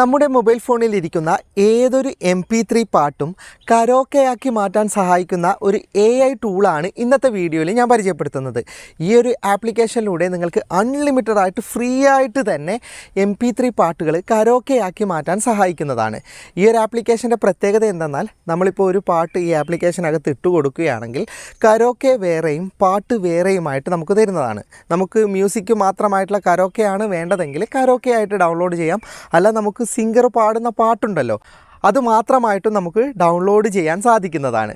നമ്മുടെ മൊബൈൽ ഫോണിൽ ഇരിക്കുന്ന ഏതൊരു എം പി ത്രീ പാട്ടും കരോക്കയാക്കി മാറ്റാൻ സഹായിക്കുന്ന ഒരു എ ഐ ടൂളാണ് ഇന്നത്തെ വീഡിയോയിൽ ഞാൻ പരിചയപ്പെടുത്തുന്നത്. ഈ ഒരു ആപ്ലിക്കേഷനിലൂടെ നിങ്ങൾക്ക് അൺലിമിറ്റഡ് ആയിട്ട് ഫ്രീ ആയിട്ട് തന്നെ എം പി ത്രീ പാട്ടുകൾ കരോക്കയാക്കി മാറ്റാൻ സഹായിക്കുന്നതാണ്. ഈ ഒരു ആപ്ലിക്കേഷന്റെ പ്രത്യേകത എന്തെന്നാൽ നമ്മളിപ്പോൾ ഒരു പാട്ട് ഈ ആപ്ലിക്കേഷനകത്ത് ഇട്ട് കൊടുക്കുകയാണെങ്കിൽ കരോക്കെ വേറെയും പാട്ട് വേറെയുമായിട്ട് നമുക്ക് തരുന്നതാണ്. നമുക്ക് മ്യൂസിക് മാത്രമായിട്ടുള്ള കരോക്കെയാണ് വേണ്ടതെങ്കിൽ കരോക്കെ ആയിട്ട് ഡൗൺലോഡ് ചെയ്യാം. അല്ല നമുക്ക് സിംഗർ പാടുന്ന പാട്ടുണ്ടല്ലോ. അത് മാത്രമായിട്ടും നമുക്ക് ഡൗൺലോഡ് ചെയ്യാൻ സാധിക്കുന്നതാണ്.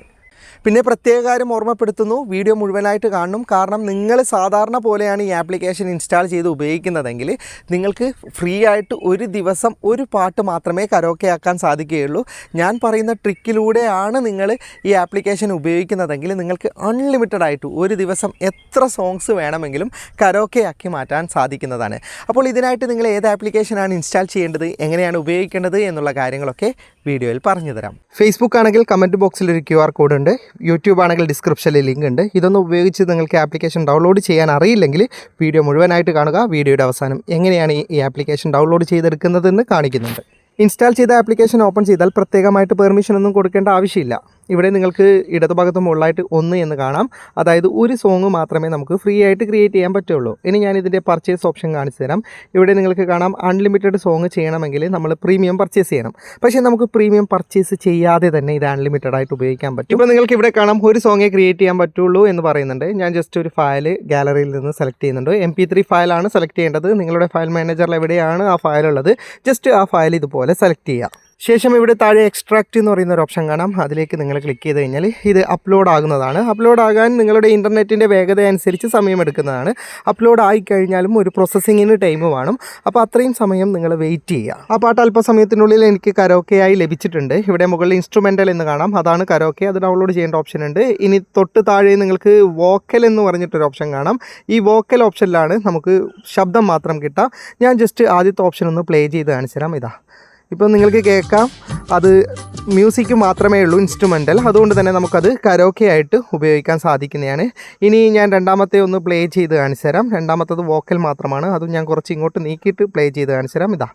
പിന്നെ പ്രത്യേക കാര്യം ഓർമ്മപ്പെടുത്തുന്നു വീഡിയോ മുഴുവനായിട്ട് കാണണം. കാരണം നിങ്ങൾ സാധാരണ പോലെയാണ് ഈ ആപ്ലിക്കേഷൻ ഇൻസ്റ്റാൾ ചെയ്ത് ഉപയോഗിക്കുന്നതെങ്കിൽ നിങ്ങൾക്ക് ഫ്രീ ആയിട്ട് ഒരു ദിവസം ഒരു പാട്ട് മാത്രമേ കരോക്കെ ആക്കാൻ സാധിക്കുകയുള്ളൂ. ഞാൻ പറയുന്ന ട്രിക്കിലൂടെയാണ് നിങ്ങൾ ഈ ആപ്ലിക്കേഷൻ ഉപയോഗിക്കുന്നതെങ്കിൽ നിങ്ങൾക്ക് അൺലിമിറ്റഡ് ആയിട്ട് ഒരു ദിവസം എത്ര സോങ്സ് വേണമെങ്കിലും കരോക്കെ ആക്കി മാറ്റാൻ സാധിക്കുന്നതാണ്. അപ്പോൾ ഇതിനായിട്ട് നിങ്ങൾ ഏത് ആപ്ലിക്കേഷനാണ് ഇൻസ്റ്റാൾ ചെയ്യേണ്ടത് എങ്ങനെയാണ് ഉപയോഗിക്കേണ്ടത് എന്നുള്ള കാര്യങ്ങളൊക്കെ വീഡിയോയിൽ പറഞ്ഞു തരാം ഫേസ്ബുക്ക് ആണെങ്കിൽ കമന്റ് ബോക്സിൽ ഒരു ക്യു ആർ കോഡ് ഉണ്ട്. യൂട്യൂബ് ആണെങ്കിൽ ഡിസ്ക്രിപ്ഷനിൽ ലിങ്ക് ഉണ്ട്. ഇതൊന്നും ഉപയോഗിച്ച് നിങ്ങൾക്ക് ആപ്ലിക്കേഷൻ ഡൗൺലോഡ് ചെയ്യാൻ അറിയില്ലെങ്കിൽ വീഡിയോ മുഴുവനായിട്ട് കാണുക. വീഡിയോയുടെ അവസാനം എങ്ങനെയാണ് ഈ ആപ്ലിക്കേഷൻ ഡൗൺലോഡ് ചെയ്തെടുക്കുന്നതെന്ന് കാണിക്കുന്നുണ്ട്. ഇൻസ്റ്റാൾ ചെയ്ത ആപ്ലിക്കേഷൻ ഓപ്പൺ ചെയ്താൽ പ്രത്യേകമായിട്ട് പെർമിഷൻ ഒന്നും കൊടുക്കേണ്ട ആവശ്യമില്ല. ഇവിടെ നിങ്ങൾക്ക് ഇടതുഭാഗത്ത് മുകളിലായിട്ട് ഒന്ന് എന്ന് കാണാം. അതായത് ഒരു സോങ് മാത്രമേ നമുക്ക് ഫ്രീ ആയിട്ട് ക്രിയേറ്റ് ചെയ്യാൻ പറ്റുള്ളൂ. ഇനി ഞാൻ ഇതിന്റെ പർച്ചേസ് ഓപ്ഷൻ കാണിച്ചു തരാം. ഇവിടെ നിങ്ങൾക്ക് കാണാം അൺലിമിറ്റഡ് സോങ് ചെയ്യണമെങ്കിൽ നമ്മൾ പ്രീമിയം പർച്ചേസ് ചെയ്യണം. പക്ഷേ നമുക്ക് പ്രീമിയം പർച്ചേസ് ചെയ്യാതെ തന്നെ ഇത് അൺലിമിറ്റഡ് ആയിട്ട് ഉപയോഗിക്കാൻ പറ്റും. ഇപ്പോൾ നിങ്ങൾക്ക് ഇവിടെ കാണാം ഒരു സോങ്ങേ ക്രിയേറ്റ് ചെയ്യാൻ പറ്റുള്ളൂ എന്ന് പറയുന്നുണ്ട്. ഞാൻ ജസ്റ്റ് ഒരു ഫയൽ ഗാലറിയിൽ നിന്ന് സെലക്ട് ചെയ്യുന്നുണ്ട്. എം പി ത്രീ ഫയലാണ് സെലക്ട് ചെയ്യേണ്ടത്. നിങ്ങളുടെ ഫയൽ മാനേജറിൽ എവിടെയാണ് ആ ഫയൽ ഉള്ളത്? ജസ്റ്റ് ആ ഫയൽ ഇതുപോലെ സെലക്ട് ചെയ്യുക ശേഷം ഇവിടെ താഴെ എക്സ്ട്രാക്റ്റ് എന്ന് പറയുന്ന ഒരു ഓപ്ഷൻ കാണാം. അതിലേക്ക് നിങ്ങൾ ക്ലിക്ക് ചെയ്ത് കഴിഞ്ഞാൽ ഇത് അപ്ലോഡ് ആകുന്നതാണ്. അപ്ലോഡ് ആകാൻ നിങ്ങളുടെ ഇന്റർനെറ്റിന്റെ വേഗത അനുസരിച്ച് സമയമെടുക്കുന്നതാണ് അപ്ലോഡ് ആയി കഴിഞ്ഞാലും ഒരു പ്രോസസ്സിങ്ങിന് ടൈം വേണം. അപ്പോൾ അത്രയും സമയം നിങ്ങൾ വെയിറ്റ് ചെയ്യുക. ആ പാട്ട് അല്പസമയത്തിനുള്ളിൽ എനിക്ക് കരോക്കെയായി ലഭിച്ചിട്ടുണ്ട്. ഇവിടെ മുകളിൽ ഇൻസ്ട്രുമെന്റൽ എന്ന് കാണാം. അതാണ് കരോക്കെ അത് ഡൗൺലോഡ് ചെയ്യേണ്ട ഓപ്ഷൻ ഉണ്ട്. ഇനി തൊട്ട് താഴെ നിങ്ങൾക്ക് വോക്കൽ എന്ന് പറഞ്ഞിട്ടൊരു ഓപ്ഷൻ കാണാം. ഈ വോക്കൽ ഓപ്ഷനിലാണ് നമുക്ക് ശബ്ദം മാത്രം കിട്ടുക ഞാൻ ജസ്റ്റ് ആദ്യത്തെ ഓപ്ഷൻ ഒന്ന് പ്ലേ ചെയ്ത് കാണിച്ചു തരാം. ഇതാ. ഇപ്പം നിങ്ങൾക്ക് കേൾക്കാം. അത് മ്യൂസിക് മാത്രമേ ഉള്ളൂ ഇൻസ്ട്രുമെന്റൽ അതുകൊണ്ട് തന്നെ നമുക്കത് കരോക്കെ ആയിട്ട് ഉപയോഗിക്കാൻ സാധിക്കുന്നതാണ്. ഇനി ഞാൻ രണ്ടാമത്തെ ഒന്ന് പ്ലേ ചെയ്ത് കാണിച്ചു തരാം. രണ്ടാമത്തത് വോക്കൽ മാത്രമാണ്. അതും ഞാൻ കുറച്ച് ഇങ്ങോട്ട് നീക്കിയിട്ട് പ്ലേ ചെയ്ത് കാണിച്ചു തരാം. ഇതാ.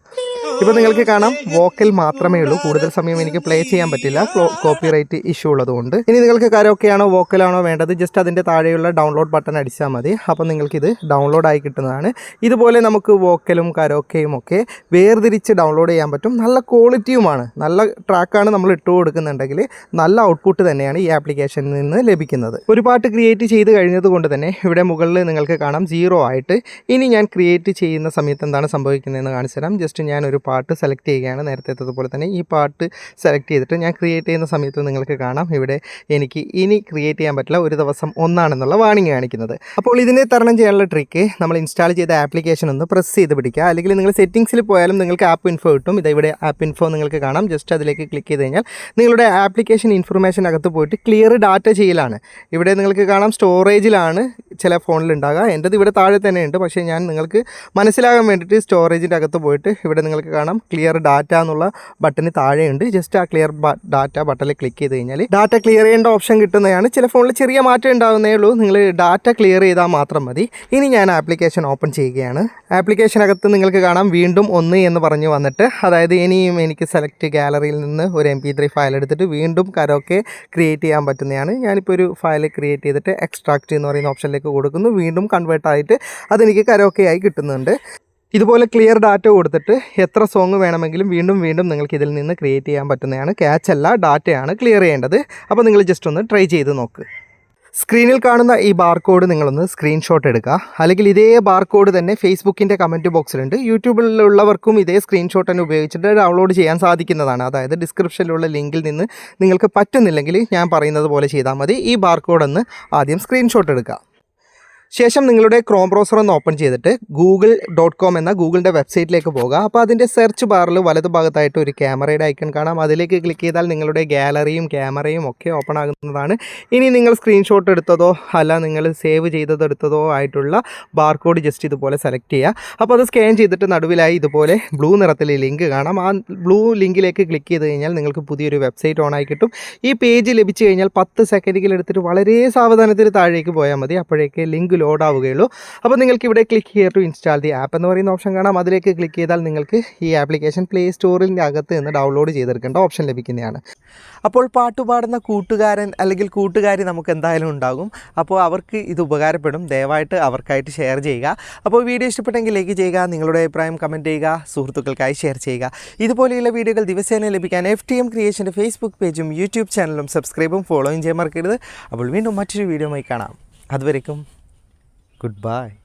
ഇപ്പം നിങ്ങൾക്ക് കാണാം വോക്കൽ മാത്രമേ ഉള്ളൂ. കൂടുതൽ സമയം എനിക്ക് പ്ലേ ചെയ്യാൻ പറ്റില്ല. കോപ്പിറൈറ്റ് ഇഷ്യൂ ഉള്ളതുകൊണ്ട്. ഇനി നിങ്ങൾക്ക് കരോക്കെയാണോ വോക്കലാണോ വേണ്ടത് ജസ്റ്റ് അതിന്റെ താഴെയുള്ള ഡൗൺലോഡ് ബട്ടൺ അടിച്ചാൽ മതി. അപ്പോൾ നിങ്ങൾക്കിത് ഡൗൺലോഡ് ആയി കിട്ടുന്നതാണ്. ഇതുപോലെ നമുക്ക് വോക്കലും കരോക്കയും ഒക്കെ വേർതിരിച്ച് ഡൗൺലോഡ് ചെയ്യാൻ പറ്റും. നല്ല ക്വാളിറ്റിയുമാണ് നല്ല ട്രാക്കാണ് നമ്മൾ ഇട്ട് കൊടുക്കുന്നുണ്ടെങ്കിൽ നല്ല ഔട്ട്പുട്ട് തന്നെയാണ് ഈ ആപ്ലിക്കേഷനിൽ നിന്ന് ലഭിക്കുന്നത്. ഒരു പാട്ട് ക്രിയേറ്റ് ചെയ്ത് കഴിഞ്ഞത് കൊണ്ട് തന്നെ ഇവിടെ മുകളിൽ നിങ്ങൾക്ക് കാണാം സീറോ ആയിട്ട് ഇനി ഞാൻ ക്രിയേറ്റ് ചെയ്യുന്ന സമയത്ത് എന്താണ് സംഭവിക്കുന്നതെന്ന് കാണിച്ചു തരാം. ജസ്റ്റ് ഞാൻ ഒരു പാട്ട് സെലക്ട് ചെയ്യുകയാണ്. നേരത്തെ എത്തതുപോലെ തന്നെ ഈ പാട്ട് സെലക്ട് ചെയ്തിട്ട് ഞാൻ ക്രിയേറ്റ് ചെയ്യുന്ന സമയത്ത് നിങ്ങൾക്ക് കാണാം. ഇവിടെ എനിക്ക് ഇനി ക്രിയേറ്റ് ചെയ്യാൻ പറ്റില്ല. ഒരു ദിവസം ഒന്നാണെന്നുള്ള വാണിംഗ് കാണിക്കുന്നത്. അപ്പോൾ ഇതിനെ തരണം ചെയ്യാനുള്ള ട്രിക്ക് നമ്മൾ ഇൻസ്റ്റാൾ ചെയ്ത ആപ്ലിക്കേഷൻ ഒന്ന് പ്രസ് ചെയ്ത് പിടിക്കുക. അല്ലെങ്കിൽ നിങ്ങൾ സെറ്റിംഗ്സിൽ പോയാലും നിങ്ങൾക്ക് ആപ്പ് ഇൻഫോ കിട്ടും. ഇത് ഇവിടെ ആപ്പ് ഇൻഫോ നിങ്ങൾക്ക് കാണാം. ജസ്റ്റ് അതിലേക്ക് ക്ലിക്ക് ചെയ്ത് കഴിഞ്ഞാൽ നിങ്ങളുടെ ആപ്ലിക്കേഷൻ ഇൻഫർമേഷൻ അകത്ത് പോയിട്ട് ക്ലിയർ ഡാറ്റ ചെയ്യലാണ്. ഇവിടെ നിങ്ങൾക്ക് കാണാം സ്റ്റോറേജിലാണ് ചില ഫോണിലുണ്ടാകാം. എന്റെത് ഇവിടെ താഴെ തന്നെ ഉണ്ട് പക്ഷേ ഞാൻ നിങ്ങൾക്ക് മനസ്സിലാകാൻ വേണ്ടിയിട്ട് സ്റ്റോറേജിന്റെ അകത്ത് പോയിട്ട് ഇവിടെ നിങ്ങൾക്ക് കാണാം. ക്ലിയർ ഡാറ്റ എന്നുള്ള ബട്ടന് താഴെയുണ്ട്. ജസ്റ്റ് ആ ക്ലിയർ ഡാറ്റ ബട്ടണിൽ ക്ലിക്ക് ചെയ്ത് കഴിഞ്ഞാൽ ഡാറ്റ ക്ലിയർ ചെയ്യേണ്ട ഓപ്ഷൻ കിട്ടുന്നതാണ്. ചില ഫോണിൽ ചെറിയ മാറ്റം ഉണ്ടാകുന്നേ ഉള്ളൂ. നിങ്ങൾ ഡാറ്റ ക്ലിയർ ചെയ്താൽ മാത്രം മതി. ഇനി ഞാൻ ആപ്ലിക്കേഷൻ ഓപ്പൺ ചെയ്യുകയാണ്. ആപ്ലിക്കേഷൻ അകത്ത് നിങ്ങൾക്ക് കാണാം വീണ്ടും ഒന്ന് എന്ന് പറഞ്ഞ് വന്നിട്ട്. അതായത് ഇനിയും എനിക്ക് സെലക്ട് ഗാലറിയിൽ നിന്ന് ഒരു എം പി ത്രീ ഫയൽ എടുത്തിട്ട് വീണ്ടും കരോക്കെ ക്രിയേറ്റ് ചെയ്യാൻ പറ്റുന്നതാണ്. ഞാനിപ്പോൾ ഒരു ഫയൽ ക്രിയേറ്റ് ചെയ്തിട്ട് എക്സ്ട്രാക്റ്റ് എന്ന് പറയുന്ന ഓപ്ഷനിലേക്ക് കൊടുക്കുന്നു. വീണ്ടും കൺവേർട്ട് ആയിട്ട് അതെനിക്ക് കരോക്കെ ആയി കിട്ടുന്നുണ്ട്. ഇതുപോലെ ക്ലിയർ ഡാറ്റ കൊടുത്തിട്ട് എത്ര സോങ് വേണമെങ്കിലും വീണ്ടും വീണ്ടും നിങ്ങൾക്ക് ഇതിൽ നിന്ന് ക്രിയേറ്റ് ചെയ്യാൻ പറ്റുന്നതാണ്. ക്യാച്ച് അല്ല ഡാറ്റയാണ് ക്ലിയർ ചെയ്യേണ്ടത്. അപ്പോൾ നിങ്ങൾ ജസ്റ്റ് ഒന്ന് ട്രൈ ചെയ്ത് നോക്ക്. സ്ക്രീനിൽ കാണുന്ന ഈ ബാർകോഡ് നിങ്ങളൊന്ന് സ്ക്രീൻഷോട്ട് എടുക്കുക. അല്ലെങ്കിൽ ഇതേ ബാർകോഡ് തന്നെ ഫേസ്ബുക്കിന്റെ കമന്റ് ബോക്സിലുണ്ട് യൂട്യൂബിലുള്ളവർക്കും ഇതേ സ്ക്രീൻഷോട്ട് തന്നെ ഉപയോഗിച്ചിട്ട് ഡൗൺലോഡ് ചെയ്യാൻ സാധിക്കുന്നതാണ്. അതായത് ഡിസ്ക്രിപ്ഷനിലുള്ള ലിങ്കിൽ നിന്ന് നിങ്ങൾക്ക് പറ്റുന്നില്ലെങ്കിൽ ഞാൻ പറയുന്നത് പോലെ ചെയ്താൽ മതി. ഈ ബാർകോഡ് ഒന്ന് ആദ്യം സ്ക്രീൻഷോട്ട് എടുക്കുക. ശേഷം നിങ്ങളുടെ ക്രോം ബ്രൗസർ ഒന്ന് ഓപ്പൺ ചെയ്തിട്ട് ഗൂഗിൾ ഡോട്ട് കോം എന്ന ഗൂഗിളിന്റെ വെബ്സൈറ്റിലേക്ക് പോകുക അപ്പോൾ അതിന്റെ സെർച്ച് ബാറിൽ വലതു ഭാഗത്തായിട്ട് ഒരു ക്യാമറയുടെ ഐക്കൺ കാണാം. അതിലേക്ക് ക്ലിക്ക് ചെയ്താൽ നിങ്ങളുടെ ഗാലറിയും ക്യാമറയും ഒക്കെ ഓപ്പൺ ആകുന്നതാണ്. ഇനി നിങ്ങൾ സ്ക്രീൻഷോട്ട് എടുത്തതോ അല്ല നിങ്ങൾ സേവ് ചെയ്തതോ എടുത്തതോ ആയിട്ടുള്ള ബാർകോഡ് ജസ്റ്റ് ഇതുപോലെ സെലക്ട് ചെയ്യുക അപ്പോൾ അത് സ്കാൻ ചെയ്തിട്ട് നടുവിലായി ഇതുപോലെ ബ്ലൂ നിറത്തിൽ ലിങ്ക് കാണാം. ആ ബ്ലൂ ലിങ്കിലേക്ക് ക്ലിക്ക് ചെയ്ത് കഴിഞ്ഞാൽ നിങ്ങൾക്ക് പുതിയൊരു വെബ്സൈറ്റ് ഓൺ ആയി കിട്ടും. ഈ പേജ് ലഭിച്ചു കഴിഞ്ഞാൽ പത്ത് സെക്കൻഡിൽ എടുത്തിട്ട് വളരെ സാവധാനത്തിൽ താഴേക്ക് പോയാൽ മതി. അപ്പോഴേക്ക് ലിങ്ക് ലോഡ് ആവുകയുള്ളൂ അപ്പോൾ നിങ്ങൾക്ക് ഇവിടെ click here to install the app എന്ന് പറയുന്ന ഓപ്ഷൻ കാണാം. അതിലേക്ക് ക്ലിക്ക് ചെയ്താൽ നിങ്ങൾക്ക് ഈ ആപ്ലിക്കേഷൻ പ്ലേ സ്റ്റോറിന്റെ അകത്ത് നിന്ന് ഡൗൺലോഡ് ചെയ്തെടുക്കേണ്ട ഓപ്ഷൻ ലഭിക്കുന്നതാണ്. അപ്പോൾ പാട്ട് പാടുന്ന കൂട്ടുകാരൻ അല്ലെങ്കിൽ കൂട്ടുകാരി നമുക്ക് എന്തായാലും ഉണ്ടാകും. അപ്പോൾ അവർക്ക് ഇത് ഉപകാരപ്പെടും. ദയവായിട്ട് അവർക്കായിട്ട് ഷെയർ ചെയ്യുക. അപ്പോൾ വീഡിയോ ഇഷ്ടപ്പെട്ടെങ്കിൽ ലൈക്ക് ചെയ്യുക നിങ്ങളുടെ അഭിപ്രായം കമന്റ് ചെയ്യുക സുഹൃത്തുക്കൾക്കായി ഷെയർ ചെയ്യുക. ഇതുപോലെയുള്ള വീഡിയോകൾ ദിവസേന ലഭിക്കാൻ എഫ് ടി എം ക്രിയേഷന്റെ ഫേസ്ബുക്ക് പേജും യൂട്യൂബ് ചാനലും സബ്സ്ക്രൈബും ഫോളോയും ചെയ്യാൻ മറക്കരുത്. അപ്പോൾ വീണ്ടും മറ്റൊരു വീഡിയോ കാണാം. അതുവരേക്കും goodbye.